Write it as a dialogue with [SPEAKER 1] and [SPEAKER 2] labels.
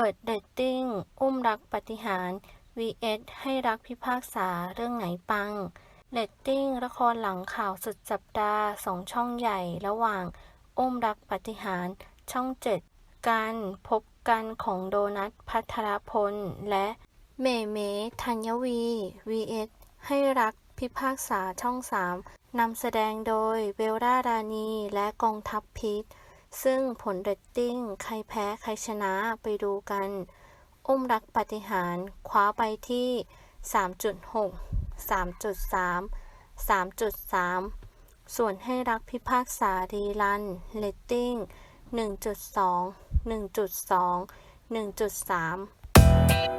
[SPEAKER 1] เปิดเดตติ้ง อุ้มรักปฏิหาร vs ให้รักพิพากษาเรื่องไหนปังเรตติ้งละครหลังข่าวสุดสัปดาห์สองช่องใหญ่ระหว่าง อุ้มรักปฏิหาร ช่องเจ็ดการพบกันของโดนัทพัทรพล และเมเมธัญวี vs ให้รักพิพากษาช่องสามนำแสดงโดยเบลล่ารานีและกองทัพพีท ซึ่งผลเรตติ้ง ใครแพ้ใครชนะไปดูกัน อุ้มรักปฏิหารคว้าไปที่ 3.6 3.3 3.3 ส่วนให้รักพิพากษารีรันเรตติ้ง 1.2 1.2 1.3